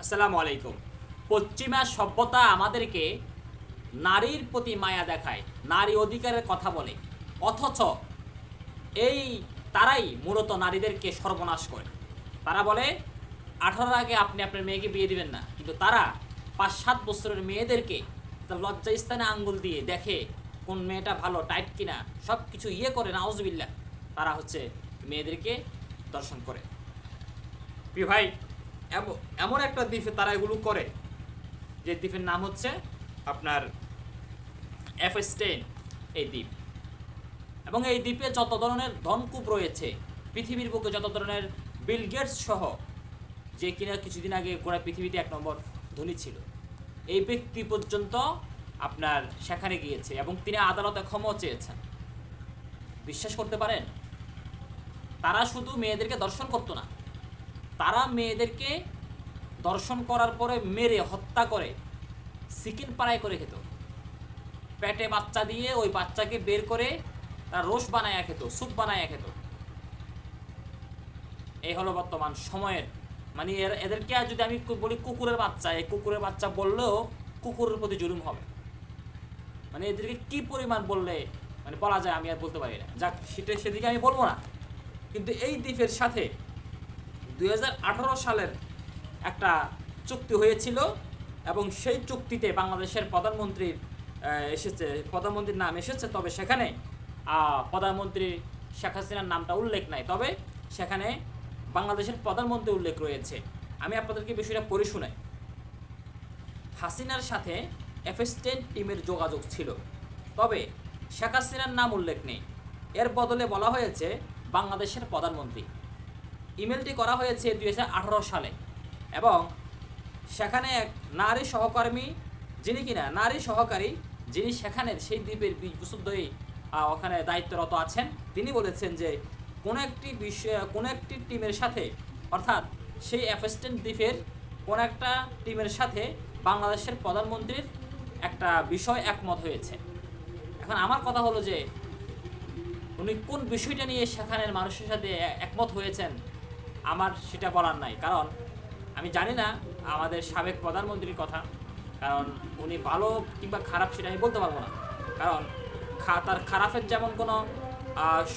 আসসালামু আলাইকুম। পশ্চিমা সভ্যতা আমাদেরকে নারীর প্রতি মায়া দেখায়, নারী অধিকারের কথা বলে। অথচ এই তারাই মূলত নারীদেরকে সর্বনাশ করে। তারা বলে, আঠারোর আগে আপনি আপনার মেয়েকে বিয়ে দিবেন না। কিন্তু তারা পাঁচ সাত বছরের মেয়েদেরকে তার লজ্জা স্থানে আঙ্গুল দিয়ে দেখে, কোন মেয়েটা ভালো, টাইট কিনা সব কিছু ইয়ে করে নাউজবিল্লা তারা হচ্ছে মেয়েদেরকে দর্শন করে। প্রিয় ভাই এমন একটা দ্বীপে তারা এগুলো করে, যে দ্বীপের নাম হচ্ছে আপনার এফস্টেন এই দ্বীপ। এবং এই দ্বীপে যত ধরনের ধনকূপ রয়েছে, পৃথিবীর বুকে যত ধরনের বিল গেটস সহ, যে কিনা কিছুদিন আগে গোড়া পৃথিবীতে এক নম্বর ধনী ছিল, এই ব্যক্তি পর্যন্ত আপনার সেখানে গিয়েছে এবং তিনি আদালতে ক্ষমা চেয়েছেন। বিশ্বাস করতে পারেন? তারা শুধু মেয়েদেরকে দর্শন করতো না তারা মেয়েদেরকে দর্শন করার পরে মেরে, হত্যা করে চিকেন পাড়াই করে খেত। পেটে বাচ্চা দিয়ে ওই বাচ্চাকে বের করে তারা রোস বানায়া খেত, স্যুপ বানায়া খেত। এই হলো বর্তমান সময়ের মানে এদেরকে আর যদি আমি বলি কুকুরের বাচ্চা, এই কুকুরের বাচ্চা বললেও কুকুরের প্রতি জুলুম হবে। মানে এদেরকে কি পরিমাণ বললে মানে বলা যায় আমি আর বলতে পারি না। যাক, সেটা সেদিকে আমি বলব না। কিন্তু এই দ্বীপের সাথে দু হাজার আঠারো সালের একটা চুক্তি হয়েছিল এবং সেই চুক্তিতে বাংলাদেশের প্রধানমন্ত্রীর এসেছে, প্রধানমন্ত্রীর নাম এসেছে, তবে সেখানে প্রধানমন্ত্রী শেখ হাসিনার নামটা উল্লেখ নাই, তবে সেখানে বাংলাদেশের প্রধানমন্ত্রী উল্লেখ রয়েছে। আমি আপনাদেরকে বিষয়টা পড়ে শোনাই হাসিনার সাথে এফএসটেন টিমের যোগাযোগ ছিল, তবে শেখ হাসিনার নাম উল্লেখ নেই। এর বদলে বলা হয়েছে বাংলাদেশের প্রধানমন্ত্রী। ইমেলটি করা হয়েছে দু হাজার আঠারো সালে এবং সেখানে এক নারী সহকর্মী যিনি কিনা, নারী সহকারী যিনি সেখানে সেই দ্বীপের বিশ বছর ধরেই ওখানে দায়িত্বরত আছেন, তিনি বলেছেন যে কোনো একটি বিষয়, কোনো একটি টিমের সাথে, অর্থাৎ সেই অ্যাসিস্ট্যান্ট দ্বীপের কোনো একটা টিমের সাথে বাংলাদেশের প্রধানমন্ত্রীর একটা বিষয় একমত হয়েছে। এখন আমার কথা হলো যে উনি কোন বিষয়টা নিয়ে সেখানের মানুষের সাথে একমত হয়েছেন আমার সেটা বলার নাই। কারণ আমি জানি না আমাদের সাবেক প্রধানমন্ত্রীর কথা। কারণ উনি ভালো কিংবা খারাপ সেটা আমি বলতে পারব না। কারণ খা- তার খারাপের যেমন কোনো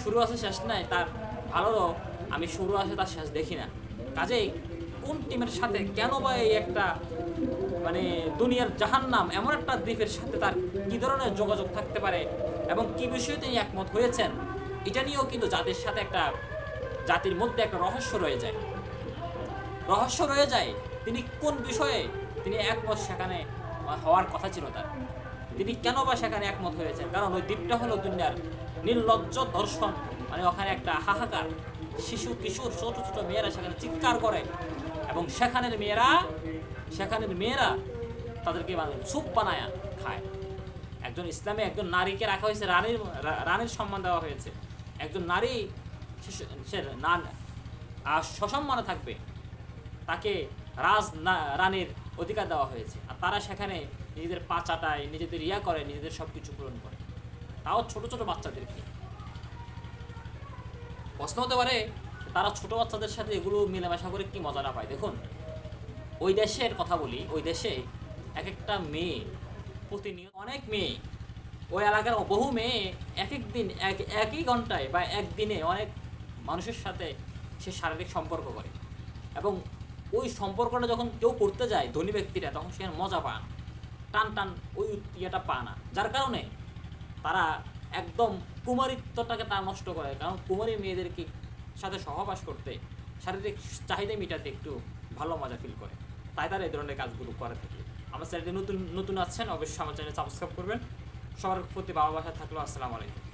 শুরু আছে, শেষ নাই, তার ভালোরও আমি শুরু আছে, তার শেষ দেখি না। কাজেই কোন টিমের সাথে কেন বা এই একটা মানে দুনিয়ার জাহান্নাম এমন একটা দ্বীপের সাথে তার কী ধরনের যোগাযোগ থাকতে পারে এবং কী বিষয়ে তিনি একমত হয়েছেন, এটা নিয়েও কিন্তু জাতির সাথে একটা জাতির মধ্যে একটা রহস্য রয়ে যায়। রহস্য রয়ে যায় তিনি কোন বিষয়ে? তিনি একমত সেখানে হওয়ার কথা ছিল তার। তিনি কেন বা সেখানে একমত হয়েছেন? কারণ ওই দ্বীপটা হলো দুনিয়ার নির্লজ্জ দর্শন মানে ওখানে একটা হাহাকার, শিশু, কিশোর, ছোট ছোট মেয়েরা সেখানে চিৎকার করে এবং সেখানের মেয়েরা সেখানের মেয়েরা তাদেরকে মানে স্যুপ বানায়া খায়। একজন ইসলামে, একজন নারীকে রাখা হয়েছে, রানীর রানীর সম্মান দেওয়া হয়েছে। একজন নারী সে- না আর সসম্মানে থাকবে। তাকে রাজ রানীর অধিকার দেওয়া হয়েছে। আর তারা সেখানে নিজেদের পা চাটায়, নিজেদের ইয়া করে, নিজেদের সব কিছু পূরণ করে। তাও ছোট ছোট বাচ্চাদেরকে। প্রশ্ন হতে পারে, তারা ছোট বাচ্চাদের সাথে এগুলো মেলামেশা করে কি মজা না পায়? দেখুন, ওই দেশের কথা বলি, ওই দেশে এক একটা মেয়ে, প্রতিনিয়ত অনেক মেয়ে, ওই এলাকার বহু মেয়ে এক এক দিন, এক একই ঘন্টায় বা একদিনে অনেক মানুষের সাথে সে শারীরিক সম্পর্ক করে। এবং ওই সম্পর্কটা যখন কেউ করতে যায় ধনী ব্যক্তিরা, তখন সে মজা পায় না। টান টান ওই ইয়েটা পায় না। যার কারণে তারা একদম কুমারিত্বটাকে তারা নষ্ট করে। কারণ কুমারী মেয়েদেরকে সাথে সহবাস করতে, শারীরিক চাহিদা মেটাতে একটু ভালো মজা ফিল করে। তাই তারা এই ধরনের কাজগুলো করে থাকে। আমার চ্যানেলটি নতুন নতুন আছেন, অবশ্যই আমার চ্যানেল সাবস্ক্রাইব করবেন। সবার প্রতি বাবা বাসা থাকল, আসসালামু আলাইকুম।